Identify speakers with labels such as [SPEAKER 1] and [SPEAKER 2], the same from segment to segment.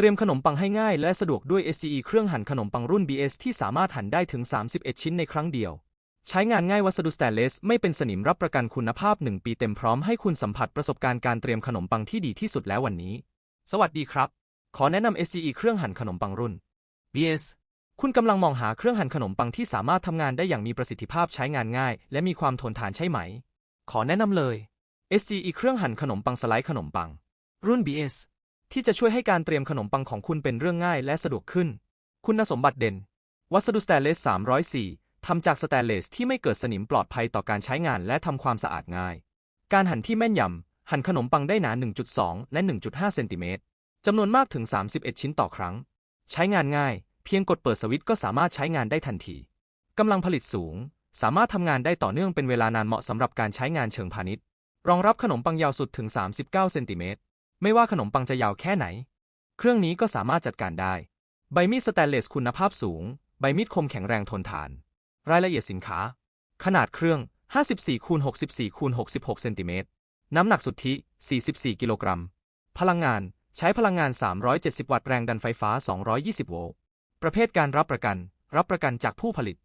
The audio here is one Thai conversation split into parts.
[SPEAKER 1] เตรียมขนมปังให้ง่ายและสะดวกด้วย SGE เครื่องหั่นขนมปังรุ่น BS ที่สามารถหั่นได้ถึง 31 ชิ้นในครั้งเดียว ใช้งานง่ายวัสดุสแตนเลสไม่เป็นสนิมรับประกันคุณภาพ 1 ปีเต็มพร้อมให้คุณสัมผัสประสบการณ์การเตรียมขนมปังที่ดีที่สุดแล้ววันนี้ สวัสดีครับ ขอแนะนำ SGE เครื่องหั่นขนมปังรุ่น
[SPEAKER 2] BS
[SPEAKER 1] คุณกำลังมองหาเครื่องหั่นขนมปังที่สามารถทำงานได้อย่างมีประสิทธิภาพใช้งานง่าย และมีความทนทานใช่ไหม ขอแนะนำเลย SGE เครื่องหั่นขนมปังสไลด์ขนมปัง
[SPEAKER 2] รุ่น BS
[SPEAKER 1] ที่จะช่วยให้การเตรียมขนมปังของคุณเป็นเรื่องง่ายและสะดวกขึ้น คุณสมบัติเด่น วัสดุสแตนเลส 304 ทำจากสแตนเลสที่ไม่เกิดสนิมปลอดภัยต่อการใช้งานและทำความสะอาดง่าย การหั่นที่แม่นยำ หั่นขนมปังได้หนา 1.2 และ 1.5 เซนติเมตร จำนวนมากถึง 31 ชิ้นต่อครั้ง ใช้งานง่าย เพียงกดเปิดสวิตช์ก็สามารถใช้งานได้ทันทีกำลังผลิตสูง สามารถทำงานได้ต่อเนื่องเป็นเวลานานเหมาะสำหรับการใช้งานเชิงพาณิชย์ รองรับขนมปังยาวสุดถึง 39 เซนติเมตร ไม่ว่าขนมปังจะยาวแค่ไหน เครื่องนี้ก็สามารถจัดการได้ ใบมีดสแตนเลสคุณภาพสูง ใบมีดคมแข็งแรงทนทาน รายละเอียดสินค้า ขนาดเครื่อง 54คูณ64คูณ66เซนติเมตร น้ำหนักสุทธิ 44 กิโลกรัม พลังงาน ใช้พลังงาน 370 วัตต์ แรงดันไฟฟ้า 220 โวลต์ ประเภทการรับประกัน รับประกันจากผู้ผลิต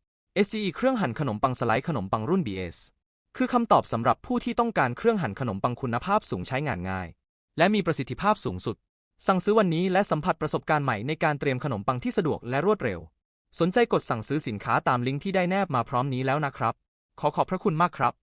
[SPEAKER 1] SGE เครื่องหั่นขนมปังสไลด์ขนมปังรุ่น BS คือคำตอบสำหรับผู้ที่ต้องการเครื่องหั่นขนมปังคุณภาพสูงใช้งานง่าย และมีประสิทธิภาพสูงสุด สั่งซื้อวันนี้และสัมผัสประสบการณ์ใหม่ในการเตรียมขนมปังที่สะดวกและรวดเร็ว สนใจกดสั่งซื้อสินค้าตามลิงก์ที่ได้แนบมาพร้อมนี้แล้วนะครับ ขอขอบพระคุณมากครับ